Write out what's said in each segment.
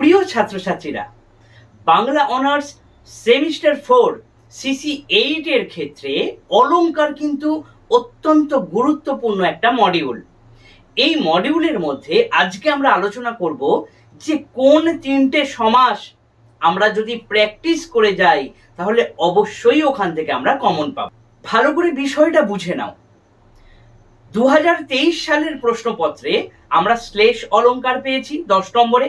প্রিয় ছাত্রছাত্রীরা, Bangla honours semester four CC এইটের ক্ষেত্রে অলংকার কিন্তু অত্যন্ত গুরুত্বপূর্ণ একটা মডিউল এই মডিউলের মধ্যে আজকে আমরা আলোচনা করব যে কোন তিনটে সমাস আমরা যদি প্র্যাকটিস করে যাই, তাহলে অবশ্যই ওখান থেকে আমরা কমন পাব। ভালো করে বিষয়টা বুঝে নাও। দু হাজার তেইশ সালের প্রশ্নপত্রে আমরা শ্লেষ অলংকার পেয়েছি দশ নম্বরে।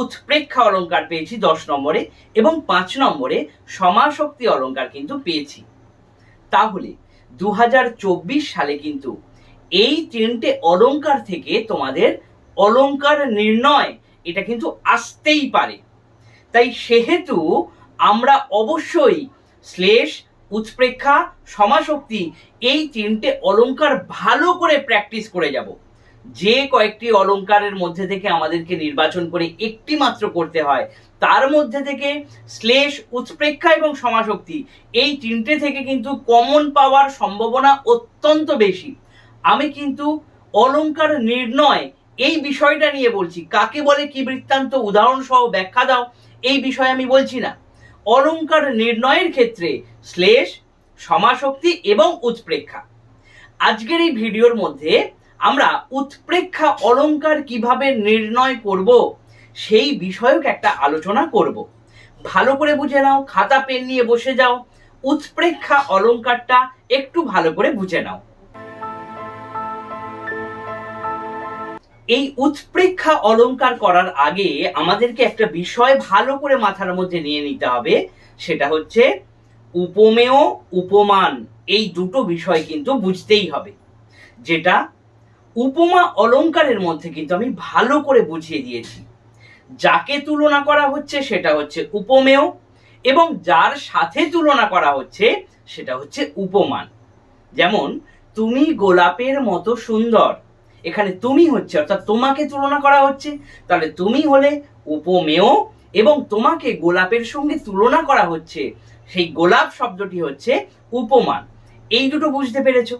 উৎপ্রেক্ষা অলংকার পেয়েছি দশ নম্বরে এবং পাঁচ নম্বরে সমাশক্তি অলংকার কিন্তু পেয়েছি। তাহলে দু হাজার চব্বিশ সালে কিন্তু এই তিনটে অলংকার থেকে তোমাদের অলংকার নির্ণয় এটা কিন্তু আসতেই পারে। তাই সেহেতু আমরা অবশ্যই শ্লেষ, উৎপ্রেক্ষা সমাশক্তি এই তিনটে অলংকার ভালো করে প্র্যাকটিস করে যাব। যে কয়েকটি অলংকারের মধ্যে থেকে আমাদেরকে নির্বাচন করে একটি মাত্র করতে হয়, তার মধ্যে থেকে শ্লেষ, উৎপ্রেক্ষা এবং সমাশক্তি এই তিনটে থেকে কিন্তু কমন পাওয়ার সম্ভাবনা অত্যন্ত বেশি। আমি কিন্তু অলঙ্কার নির্ণয় এই বিষয়টা নিয়ে বলছি। কাকে বলে কি বৃত্তান্ত উদাহরণ সহ ব্যাখ্যা দাও, এই বিষয়ে আমি বলছি না। অলঙ্কার নির্ণয়ের ক্ষেত্রে শ্লেষ সমাশক্তি এবং উৎপ্রেক্ষা। আজকের এই ভিডিওর মধ্যে আমরা উৎপ্রেক্ষা অলংকার কীভাবে নির্ণয় করব, সেই বিষয়ক একটা আলোচনা করব। ভালো করে বুঝে নাও, খাতা, পেন নিয়ে বসে যাও, উৎপ্রেক্ষা অলংকারটা একটু ভালো করে বুঝে নাও। এই উৎপ্রেক্ষা অলংকার করার আগে আমাদেরকে একটা বিষয় ভালো করে মাথার মধ্যে নিয়ে নিতে হবে, সেটা হচ্ছে উপমেয়, উপমান, এই দুটো বিষয় কিন্তু বুঝতেই হবে। যেটা উপমা অলংকারের মধ্যে কিন্তু আমি ভালো করে বুঝিয়ে দিয়েছি। যাকে তুলনা করা হচ্ছে সেটা হচ্ছে উপমেয় এবং যার সাথে তুলনা করা হচ্ছে সেটা হচ্ছে উপমান। যেমন, তুমি গোলাপের মতো সুন্দর। এখানে তুমি হচ্ছে, অর্থাৎ তোমাকে তুলনা করা হচ্ছে। তাহলে তুমি হলে উপমেয় এবং তোমাকে গোলাপের সঙ্গে তুলনা করা হচ্ছে। সেই গোলাপ শব্দটি হচ্ছে উপমান। এই দুটো বুঝতে পেরেছ?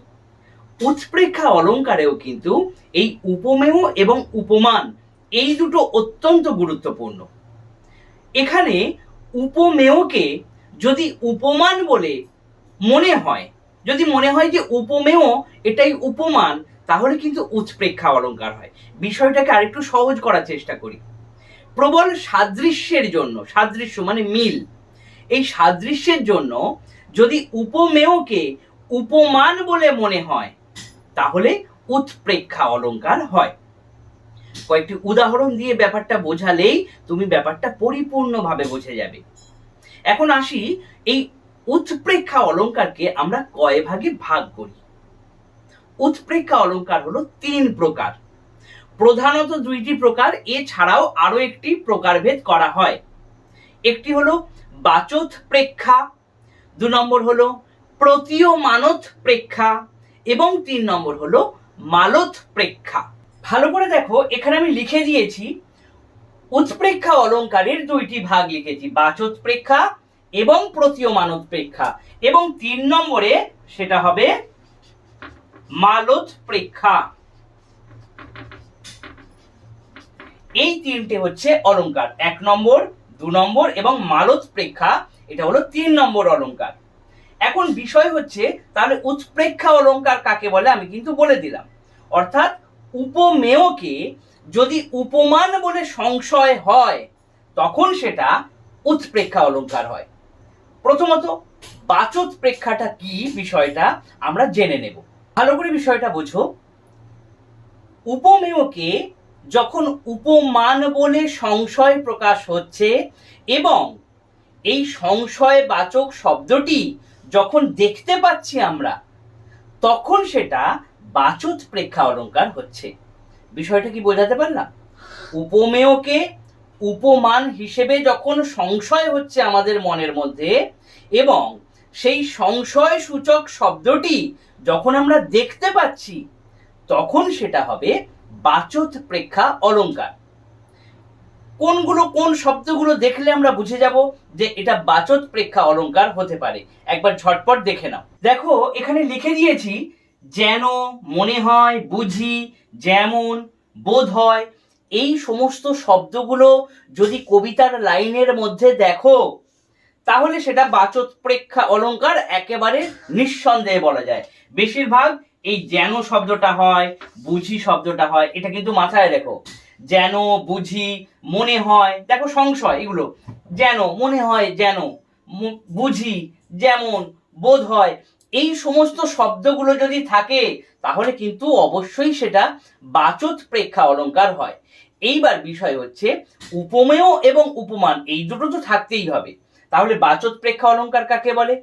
উৎপ্রেক্ষা অলংকারেও কিন্তু এই উপমেয় এবং উপমান এই দুটো অত্যন্ত গুরুত্বপূর্ণ। এখানে উপমেয়কে যদি উপমান বলে মনে হয়, যদি মনে হয় যে উপমেয় এটাই উপমান, তাহলে কিন্তু উৎপ্রেক্ষা অলংকার হয়। বিষয়টাকে আরেকটু সহজ করার চেষ্টা করি। প্রবল সাদৃশ্যের জন্য, সাদৃশ্য মানে মিল, এই সাদৃশ্যের জন্য যদি উপমেয়কে উপমান বলে মনে হয় তাহলে উৎপ্রেক্ষা অলঙ্কার হয়। কয়েকটি উদাহরণ দিয়ে ব্যাপারটা বোঝালেই তুমি ব্যাপারটা পরিপূর্ণভাবে বোঝে যাবে। এখন আসি এই উৎপ্রেক্ষা অলংকারকে আমরা কয় ভাগে ভাগ করি। উৎপ্রেক্ষা অলংকার হলো তিন প্রকার। প্রধানত দুইটি প্রকার, এছাড়াও আরও একটি প্রকারভেদ করা হয়। একটি হলো বাচত প্রেক্ষা দু নম্বর হলো প্রতীয় মানত প্রেক্ষা এবং তিন নম্বর হলো মালত প্রেক্ষা ভালো করে দেখো, এখানে আমি লিখে দিয়েছি, উৎপ্রেক্ষা অলংকারের দুইটি ভাগ লিখেছি বাচত প্রেক্ষা এবং প্রতীয় মানত প্রেক্ষা এবং তিন নম্বরে সেটা হবে মালত প্রেক্ষা এই তিনটে হচ্ছে অলংকার এক নম্বর, দু নম্বর এবং মালত প্রেক্ষা এটা হলো তিন নম্বর অলংকার এখন বিষয় হচ্ছে, তাহলে উৎপ্রেক্ষা অলংকার কাকে বলে? আমি কিন্তু বলে দিলাম। অর্থাৎ উপমেয়কে যদি উপমান বলে সংশয় হয়, তখন সেটা উৎপ্রেক্ষা অলংকার হয়। প্রথমত বাচত প্রেক্ষাটা কি বিষয়টা আমরা জেনে নেব। ভালো করে বিষয়টা বোঝো। উপমেয়কে যখন উপমান বলে সংশয় প্রকাশ হচ্ছে এবং এই সংশয়বাচক শব্দটি যখন দেখতে পাচ্ছি আমরা, তখন সেটা বাচত প্রেক্ষা অলংকার হচ্ছে। বিষয়টা কি বোঝাতে পারলাম? উপমেয়কে উপমান হিসেবে যখন সংশয় হচ্ছে আমাদের মনের মধ্যে, এবং সেই সংশয় সূচক শব্দটি যখন আমরা দেখতে পাচ্ছি, তখন সেটা হবে বাচত প্রেক্ষা অলংকার কোনগুলো কোন শব্দগুলো দেখলে আমরা বুঝে যাব যে এটা বাচত প্রেক্ষা অলংকার হতে পারে। একবার ঝটপট দেখে নাও। দেখো, এখানে লিখে দিয়েছি, যেন মনে হয়, বুঝি, যেমন, বোধ হয়। এই সমস্ত শব্দগুলো যদি কবিতার লাইনের মধ্যে দেখো, তাহলে সেটা বাচক প্রেক্ষা অলংকার একেবারে নিঃসন্দেহে বলা যায়। বেশিরভাগ এই যেন শব্দটা হয়, বুঝি শব্দটা হয়, এটা কিন্তু মাথায় রেখো। যেন বুঝি মনে হয়, দেখো সংশয় এগুলো, যেন, মনে হয় যেন বুঝি যেমন বোধ হয়, এই সমস্ত শব্দগুলো যদি থাকে, তাহলে কিন্তু অবশ্যই সেটা বাচত প্রেক্ষা অলংকার হয়। এইবার বিষয় হচ্ছে উপমেয় এবং উপমান, এই দুটো তো থাকতেই হবে। তাহলে বাচত প্রেক্ষা অলংকার কাকে বলে?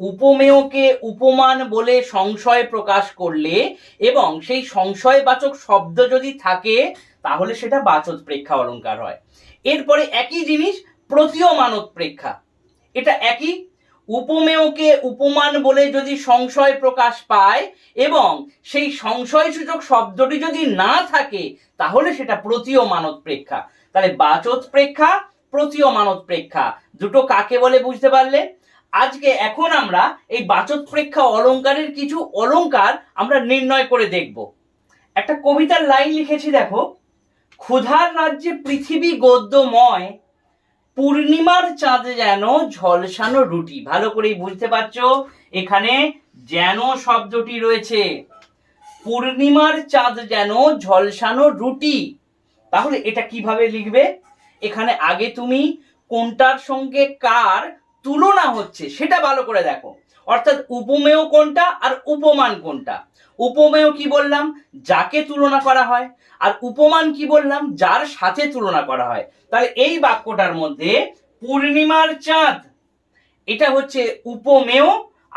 উপমেয়কে উপমান বলে সংশয় প্রকাশ করলে এবং সেই সংশয়বাচক শব্দ যদি থাকে, তাহলে সেটা বাচক প্রেক্ষা অলংকার হয়। এরপরে একই জিনিস প্রতীয়মানত প্রেক্ষা। এটা একই। উপমেয়কে উপমান বলে যদি সংশয় প্রকাশ পায় এবং সেই সংশয়সূচক শব্দটি যদি না থাকে, তাহলে সেটা প্রতীয়মানত প্রেক্ষা। তাহলে বাচক প্রেক্ষা প্রতীয়মানত প্রেক্ষা। দুটো কাকে বলে বুঝতে পারলে? আজকে এখন আমরা এই বাচক প্রেক্ষা অলংকারের কিছু অলংকার আমরা নির্ণয় করে দেখব। একটা কবিতার লাইন লিখেছি, দেখো। ক্ষুধার রাজ্যে পৃথিবী গদ্যময়, পূর্ণিমার চাঁদ যেন ঝলসানো রুটি। ভালো করেই বুঝতে পারছ, এখানে যেন শব্দটি রয়েছে। পূর্ণিমার চাঁদ যেন ঝলসানো রুটি। তাহলে এটা কীভাবে লিখবে? এখানে আগে তুমি কোনটার সঙ্গে কার তুলনা হচ্ছে, সেটা ভালো করে দেখো। অর্থাৎ উপমেয় কোনটা আর উপমান কোনটা? উপমেয় কি বললাম? যাকে তুলনা করা হয়। আর উপমান কি বললাম? যার সাথে তুলনা করা হয়। তাহলে এই বাক্যটার মধ্যে পূর্ণিমার চাঁদ, এটা হচ্ছে উপমেয়,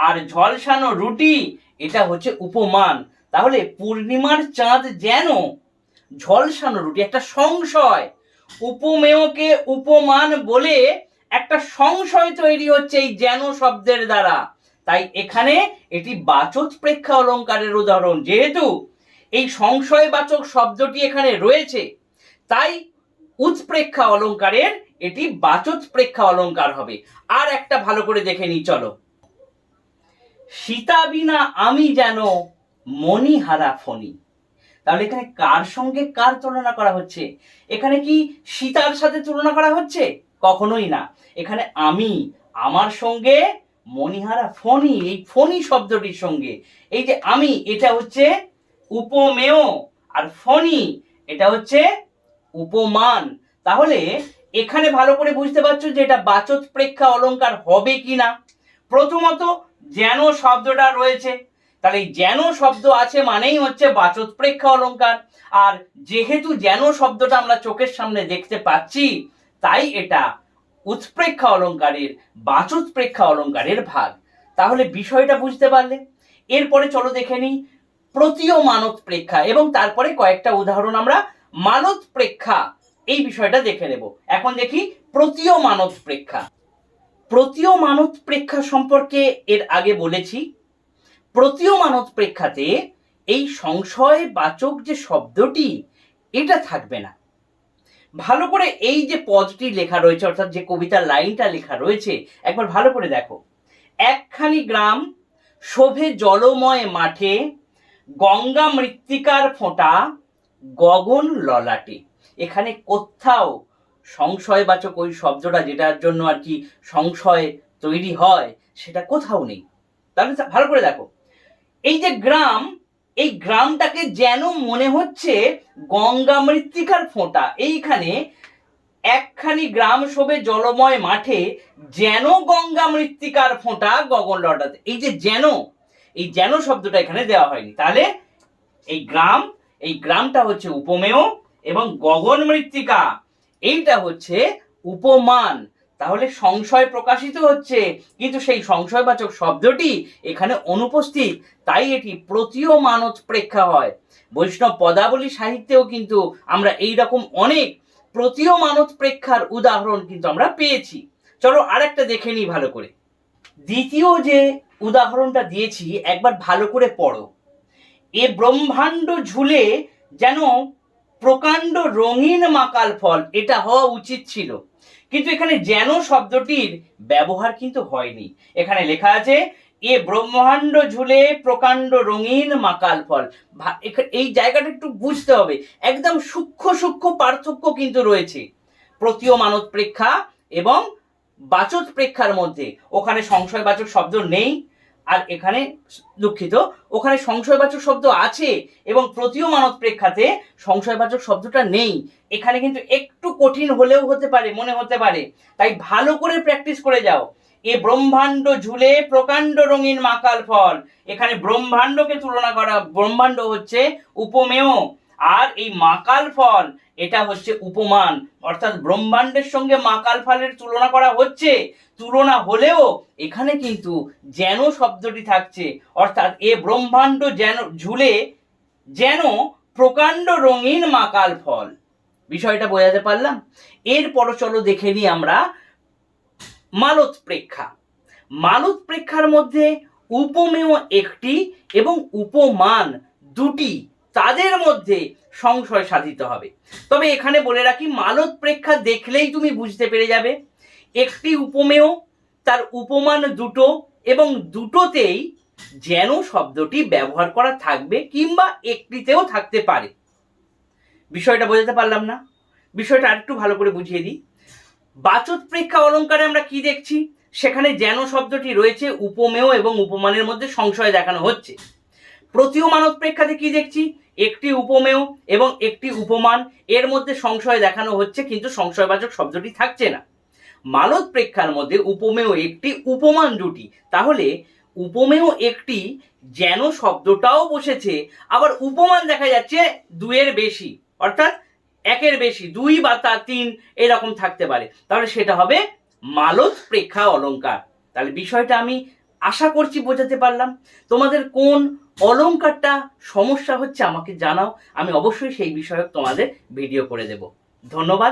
আর ঝলসানো রুটি, এটা হচ্ছে উপমান। তাহলে পূর্ণিমার চাঁদ যেন ঝলসানো রুটি, একটা সংশয়। উপমেয়কে উপমান বলে একটা সংশয় তৈরি হচ্ছে এই যেন শব্দের দ্বারা। তাই এখানে এটি বাচক প্রেক্ষা অলংকারের উদাহরণ। যেহেতু এই সংশয়বাচক শব্দটি এখানে রয়েছে, তাই উৎপ্রেক্ষা অলংকারের এটি বাচক প্রেক্ষা অলংকার হবে। আর একটা ভালো করে দেখে নিই, চলো। সীতা বিনা আমি যেন মণিহারা ফণি। তাহলে এখানে কার সঙ্গে কার তুলনা করা হচ্ছে? এখানে কি সীতার সাথে তুলনা করা হচ্ছে? কখনোই না। এখানে আমি, আমার সঙ্গে, মণিহারা ফণি, এই ফণি শব্দটির সঙ্গে। এই যে আমি, এটা হচ্ছে উপমেয়। আর ফণি, এটা হচ্ছে উপমান। তাহলে এখানে ভালো করে বুঝতে পারছ যে এটা বাচত প্রেক্ষা অলংকার হবে কি না। প্রথমত, যেন শব্দটা রয়েছে। তাহলে যেন শব্দ আছে মানেই হচ্ছে বাচক প্রেক্ষা অলংকার আর যেহেতু যেন শব্দটা আমরা চোখের সামনে দেখতে পাচ্ছি তাই এটা উৎপ্রেক্ষা অলংকারের বাচক প্রেক্ষা অলংকারের ভাগ। তাহলে বিষয়টা বুঝতে পারলে? এরপরে চলো দেখে নিই প্রতীয় মানত প্রেক্ষা এবং তারপরে কয়েকটা উদাহরণ আমরা মানত প্রেক্ষা এই বিষয়টা দেখে নেব। এখন দেখি প্রতীয় মানত প্রেক্ষা প্রতীয় মানত প্রেক্ষা সম্পর্কে এর আগে বলেছি, প্রতীয় মানত প্রেক্ষাতে এই সংশয় বাচক যে শব্দটি, এটা থাকবে না। ভালো করে এই যে পদটি লেখা রয়েছে, অর্থাৎ যে কবিতার লাইনটা লেখা রয়েছে, একবার ভালো করে দেখো। একখানি গ্রাম শোভে জলময় মাঠে, গঙ্গা মৃত্তিকার ফোঁটা, গগন ললাটে। এখানে কোথাও সংশয়বাচক ওই শব্দটা যেটার জন্য আর কি সংশয় তৈরি হয়, সেটা কোথাও নেই। তাহলে ভালো করে দেখো। এই যে গ্রাম এই গ্রামটাকে যেন মনে হচ্ছে গঙ্গা মৃত্তিকার ফোঁটা। এইখানে একখানি গ্রাম শোভে জলময় মাঠে যেন গঙ্গা মৃত্তিকার ফোঁটা গগন লটাতে। এই যে যেন, এই যেন শব্দটা এখানে দেওয়া হয়নি। তাহলে এই গ্রাম, এই গ্রামটা হচ্ছে উপমেয় এবং গগন মৃত্তিকা। এইটা হচ্ছে উপমান। তাহলে সংশয় প্রকাশিত হচ্ছে। কিন্তু সেই সংশয়বাচক শব্দটি এখানে অনুপস্থিত, তাই এটি প্রতীয় মানত প্রেক্ষা হয়। বৈষ্ণব পদাবলী সাহিত্যেও কিন্তু আমরা এই রকম অনেক প্রতীয় মানত প্রেক্ষার উদাহরণ কিন্তু আমরা পেয়েছি। চলো আরেকটা দেখে নিই ভালো করে। দ্বিতীয় যে উদাহরণটা দিয়েছি, একবার ভালো করে পড়ো। এ ব্রহ্মাণ্ড ঝুলে যেন প্রকাণ্ড রঙিন মাকাল ফল, এটা হওয়া উচিত ছিল। কিন্তু এখানে যেন শব্দটির ব্যবহার কিন্তু হয়নি। এখানে লেখা আছে, এ ব্রহ্মাণ্ড ঝুলে প্রকাণ্ড রঙিন মাকাল ফল। এই জায়গাটা একটু বুঝতে হবে। একদম সূক্ষ্ম সূক্ষ্ম পার্থক্য কিন্তু রয়েছে। প্রতীয় মানত প্রেক্ষা এবং বাচক প্রেক্ষার মধ্যে। ওখানে সংশয়বাচক শব্দ নেই। আর এখানে দুঃখিত, ওখানে সংশয়বাচক শব্দ আছে এবং প্রতীয় মানত প্রেক্ষাতে সংশয়বাচক শব্দটা নেই। এখানে কিন্তু একটু কঠিন হলেও হতে পারে, মনে হতে পারে। তাই ভালো করে প্র্যাকটিস করে যাও। এ ব্রহ্মাণ্ড ঝুলে প্রকাণ্ড রঙিন মাকাল ফল। এখানে ব্রহ্মাণ্ডকে তুলনা করা, ব্রহ্মাণ্ড হচ্ছে উপমেয়। আর এই মাকাল ফল, এটা হচ্ছে উপমান। অর্থাৎ ব্রহ্মাণ্ডের সঙ্গে মাকাল ফলের তুলনা করা হচ্ছে। তুলনা হলেও এখানে কিন্তু যেন শব্দটি থাকছে, অর্থাৎ এ ব্রহ্মাণ্ড যেন, ঝুলে যেন প্রকাণ্ড রঙিন মাকাল ফল। বিষয়টা বোঝাতে পারলাম? এরপর চলো দেখে নিই আমরা মালত প্রেক্ষা মালত প্রেক্ষার মধ্যে উপমেয় একটি এবং উপমান দুটি তাদের মধ্যে সংশয় সাধিত হবে। তবে এখানে বলে রাখি মালত প্রেক্ষা দেখলেই তুমি বুঝতে পেরে যাবে। একটি উপমেয়, তার উপমান দুটো এবং দুটোতেই যেন শব্দটি ব্যবহার করা থাকবে কিংবা একটিতেও থাকতে পারে। বিষয়টা বোঝাতে পারলাম না। বিষয়টা আরেকটু ভালো করে বুঝিয়ে দিই। বাচক প্রেক্ষা অলঙ্কারে আমরা কি দেখছি? সেখানে যেন শব্দটি রয়েছে উপমেয় এবং উপমানের মধ্যে সংশয় দেখানো হচ্ছে। প্রতীয় মানব প্রেক্ষাতে কি দেখছি? একটি উপমেয় এবং একটি উপমান, এর মধ্যে সংশয় দেখানো হচ্ছে, কিন্তু সংশয়বাচক শব্দটি থাকছে না। মালত প্রেক্ষার মধ্যে উপমেয় একটি উপমান দুটি তাহলে উপমেয় একটি যেন শব্দটাও বসেছে, আবার উপমান দেখা যাচ্ছে দুয়ের বেশি, অর্থাৎ একের বেশি, দুই বা তার তিন এরকম থাকতে পারে। তাহলে সেটা হবে মালত প্রেক্ষা অলংকার তাহলে বিষয়টা আমি আশা করছি বোঝাতে পারলাম। তোমাদের কোন অলংকারটা সমস্যা হচ্ছে আমাকে জানাও, আমি অবশ্যই সেই বিষয়ক তোমাদের ভিডিও করে দেব। ধন্যবাদ।